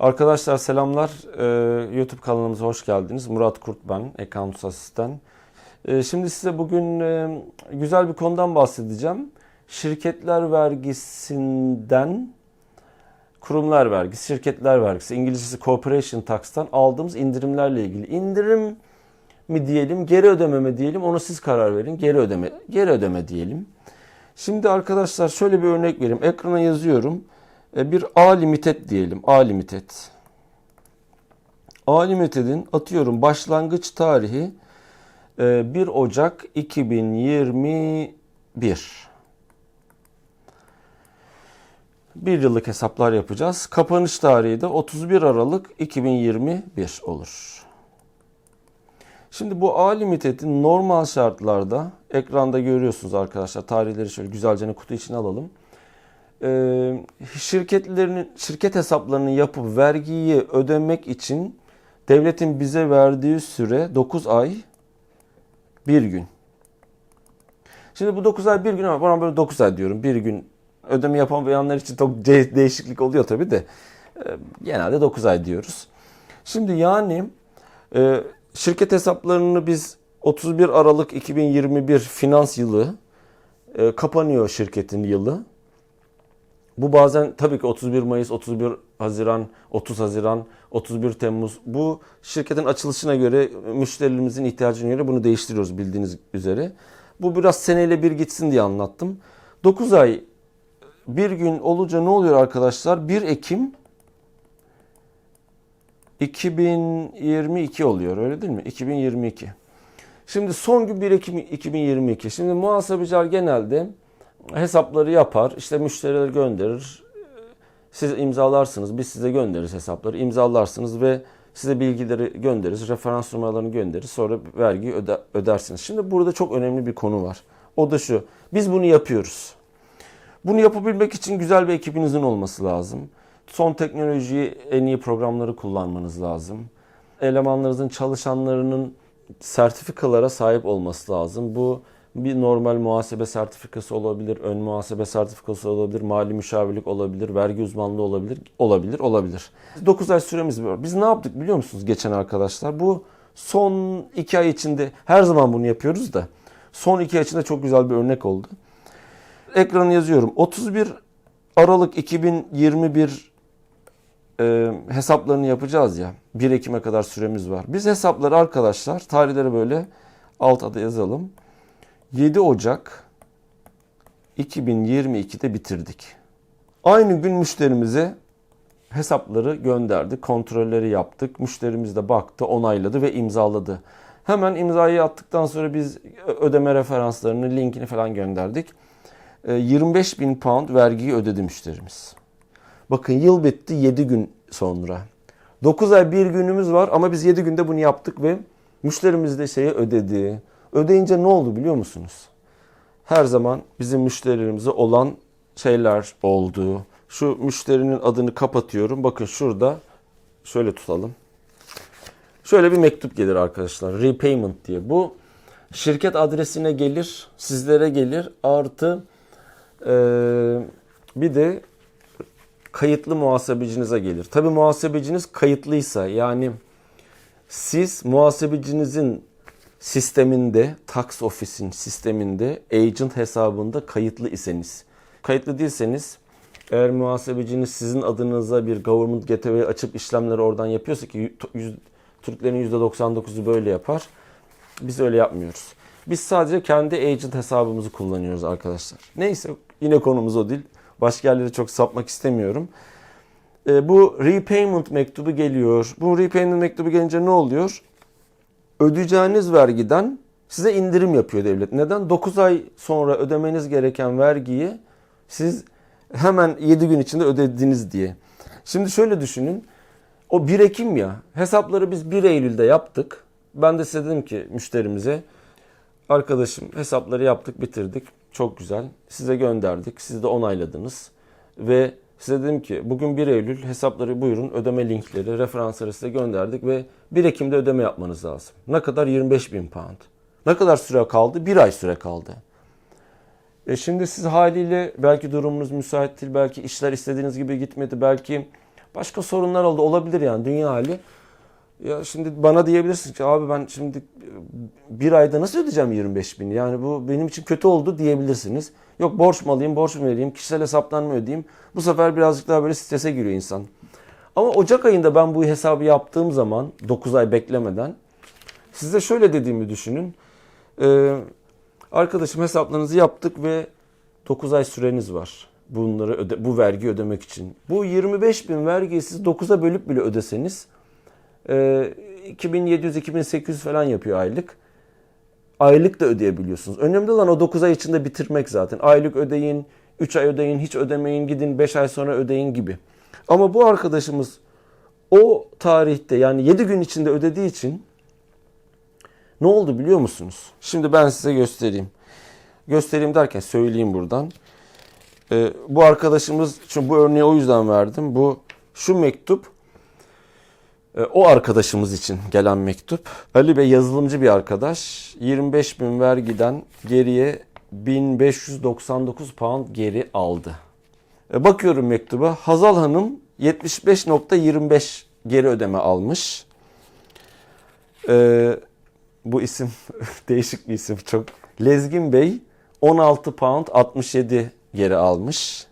Arkadaşlar selamlar. Ee, YouTube kanalımıza hoş geldiniz. Murat Kurt ben, Accounts Asistan. Ee, şimdi size bugün e, güzel bir konudan bahsedeceğim. Şirketler vergisinden kurumlar vergisi, şirketler vergisi, İngilizcesi Corporation Tax'tan aldığımız indirimlerle ilgili. İndirim mi diyelim, geri ödeme mi diyelim onu siz karar verin. Geri ödeme, geri ödeme diyelim. Şimdi arkadaşlar şöyle bir örnek vereyim. Ekrana yazıyorum. E, Bir A limited diyelim. A limited. A limited'in atıyorum başlangıç tarihi e, 1 Ocak 2021. Bir yıllık hesaplar yapacağız. Kapanış tarihi de 31 Aralık 2021 olur. Şimdi bu A limited'in normal şartlarda ekranda görüyorsunuz arkadaşlar. Tarihleri şöyle güzelce kutu içine alalım. Ee, şirketlerinin şirket hesaplarını yapıp vergiyi ödemek için devletin bize verdiği süre 9 ay 1 gün. Şimdi bu 9 ay 1 gün ama bana böyle 9 ay diyorum. 1 gün ödeme yapamayanlar için çok de- değişiklik oluyor tabii de. Ee, genelde 9 ay diyoruz. Şimdi yani e, şirket hesaplarını biz 31 Aralık 2021 finans yılı e, kapanıyor şirketin yılı. Bu bazen tabii ki 31 Mayıs, 31 Haziran, 30 Haziran, 31 Temmuz. Bu şirketin açılışına göre, müşterilerimizin ihtiyacına göre bunu değiştiriyoruz bildiğiniz üzere. Bu biraz seneyle bir gitsin diye anlattım. 9 ay bir gün olunca ne oluyor arkadaşlar? 1 Ekim 2022 oluyor öyle değil mi? 2022. Şimdi son gün 1 Ekim 2022. Şimdi muhasebeciler genelde hesapları yapar, işte müşterileri gönderir. Siz imzalarsınız, biz size göndeririz hesapları, imzalarsınız ve size bilgileri göndeririz, referans numaralarını göndeririz. Sonra vergiyi öde, ödersiniz. Şimdi burada çok önemli bir konu var. O da şu, biz bunu yapıyoruz. Bunu yapabilmek için güzel bir ekibinizin olması lazım. Son teknolojiyi, en iyi programları kullanmanız lazım. Elemanlarınızın, çalışanlarının sertifikalara sahip olması lazım. Bu bir normal muhasebe sertifikası olabilir, ön muhasebe sertifikası olabilir, mali müşavirlik olabilir, vergi uzmanlığı olabilir, olabilir, olabilir. 9 ay süremiz var. Biz ne yaptık biliyor musunuz geçen arkadaşlar? Bu son 2 ay içinde her zaman bunu yapıyoruz da son 2 ay içinde çok güzel bir örnek oldu. Ekrana yazıyorum. 31 Aralık 2021 e, hesaplarını yapacağız ya. 1 Ekim'e kadar süremiz var. Biz hesapları arkadaşlar tarihleri böyle alta da yazalım. 7 Ocak 2022'de bitirdik. Aynı gün müşterimize hesapları gönderdik, kontrolleri yaptık. Müşterimiz de baktı, onayladı ve imzaladı. Hemen imzayı attıktan sonra biz ödeme referanslarını, linkini falan gönderdik. 25 bin pound vergiyi ödedi müşterimiz. Bakın yıl bitti 7 gün sonra. 9 ay bir günümüz var ama biz 7 günde bunu yaptık ve müşterimiz de şeyi ödedi. Ödeyince ne oldu biliyor musunuz? Her zaman bizim müşterilerimize olan şeyler oldu. Şu müşterinin adını kapatıyorum. Bakın şurada şöyle tutalım. Şöyle bir mektup gelir arkadaşlar. Repayment diye. Bu şirket adresine gelir, sizlere gelir. Artı e, bir de kayıtlı muhasebecinize gelir. Tabi muhasebeciniz kayıtlıysa yani siz muhasebecinizin sisteminde, tax office'in sisteminde, agent hesabında kayıtlı iseniz. Kayıtlı değilseniz eğer muhasebeciniz sizin adınıza bir government gateway açıp işlemleri oradan yapıyorsa ki yüz, Türklerin %99'u böyle yapar. Biz öyle yapmıyoruz. Biz sadece kendi agent hesabımızı kullanıyoruz arkadaşlar. Neyse yine konumuz o değil. Başka yerlere çok sapmak istemiyorum. E, bu repayment mektubu geliyor. Bu repayment mektubu gelince ne oluyor? Ödeyeceğiniz vergiden size indirim yapıyor devlet. Neden? 9 ay sonra ödemeniz gereken vergiyi siz hemen 7 gün içinde ödediniz diye. Şimdi şöyle düşünün. O 1 Ekim ya. Hesapları biz 1 Eylül'de yaptık. Ben de size dedim ki müşterimize arkadaşım hesapları yaptık bitirdik. Çok güzel. Size gönderdik. Siz de onayladınız. Ve size dedim ki bugün 1 Eylül hesapları buyurun ödeme linkleri, referansları size gönderdik ve 1 Ekim'de ödeme yapmanız lazım. Ne kadar? 25 bin pound. Ne kadar süre kaldı? Bir ay süre kaldı. E şimdi siz haliyle belki durumunuz müsait değil, belki işler istediğiniz gibi gitmedi, belki Başka sorunlar oldu. Olabilir yani dünya hali. Ya şimdi bana diyebilirsin ki abi ben şimdi bir ayda nasıl ödeyeceğim 25 bin? Yani bu benim için kötü oldu diyebilirsiniz. Yok borç mu alayım, borç mu vereyim, kişisel hesaptan mı ödeyeyim? Bu sefer birazcık daha böyle strese giriyor insan. Ama Ocak ayında ben bu hesabı yaptığım zaman 9 ay beklemeden size şöyle dediğimi düşünün. Ee, arkadaşım hesaplarınızı yaptık ve 9 ay süreniz var. Bunları öde, bu vergi ödemek için. Bu 25 bin vergiyi siz 9'a bölüp bile ödeseniz e, 2700-2800 falan yapıyor aylık. Aylık da ödeyebiliyorsunuz. Önemli olan o 9 ay içinde bitirmek zaten. Aylık ödeyin, 3 ay ödeyin, hiç ödemeyin, gidin 5 ay sonra ödeyin gibi. Ama bu arkadaşımız o tarihte yani 7 gün içinde ödediği için ne oldu biliyor musunuz? Şimdi ben size göstereyim. Göstereyim derken söyleyeyim buradan. Ee, bu arkadaşımız, çünkü bu örneği o yüzden verdim. Bu şu mektup o arkadaşımız için gelen mektup. Ali Bey yazılımcı bir arkadaş. 25 bin vergiden geriye 1599 pound geri aldı. E, Bakıyorum mektuba. Hazal Hanım 75.25 geri ödeme almış. Ee, bu isim değişik bir isim çok. Lezgin Bey 16 pound 67 geri almış.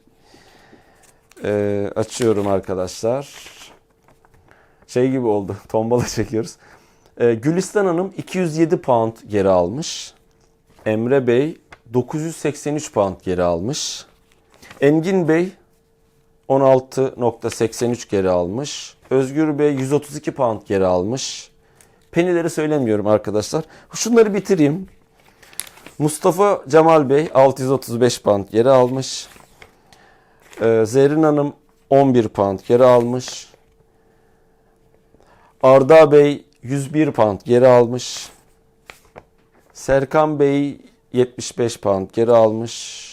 Ee, açıyorum arkadaşlar. Şey gibi oldu. Tombala çekiyoruz. Ee, Gülistan Hanım 207 pound geri almış. Emre Bey 983 pound geri almış. Engin Bey 16.83 geri almış. Özgür Bey 132 pound geri almış. Penileri söylemiyorum arkadaşlar. Şunları bitireyim. Mustafa Cemal Bey 635 pound geri almış. Ee, Zerrin Hanım 11 pound geri almış. Arda Bey 101 pound geri almış. Serkan Bey 75 pound geri almış.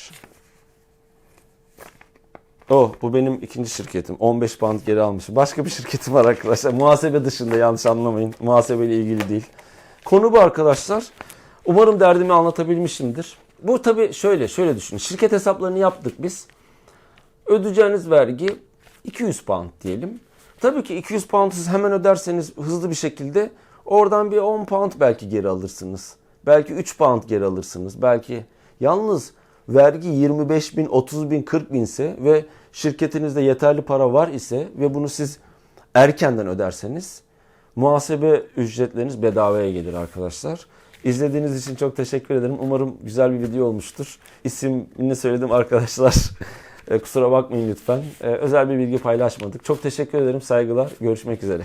Oh bu benim ikinci şirketim. 15 pound geri almış. Başka bir şirketim var arkadaşlar. Muhasebe dışında yanlış anlamayın. Muhasebeyle ilgili değil. Konu bu arkadaşlar. Umarım derdimi anlatabilmişimdir. Bu tabii şöyle şöyle düşünün. Şirket hesaplarını yaptık biz. Ödeyeceğiniz vergi 200 pound diyelim. Tabii ki 200 pound siz hemen öderseniz hızlı bir şekilde oradan bir 10 pound belki geri alırsınız. Belki 3 pound geri alırsınız. Belki yalnız vergi 25 bin, 30 bin, 40 bin ise ve şirketinizde yeterli para var ise ve bunu siz erkenden öderseniz muhasebe ücretleriniz bedavaya gelir arkadaşlar. İzlediğiniz için çok teşekkür ederim. Umarım güzel bir video olmuştur. İsmini söyledim arkadaşlar. E, Kusura bakmayın lütfen. E, Özel bir bilgi paylaşmadık. Çok teşekkür ederim. Saygılar. Görüşmek üzere.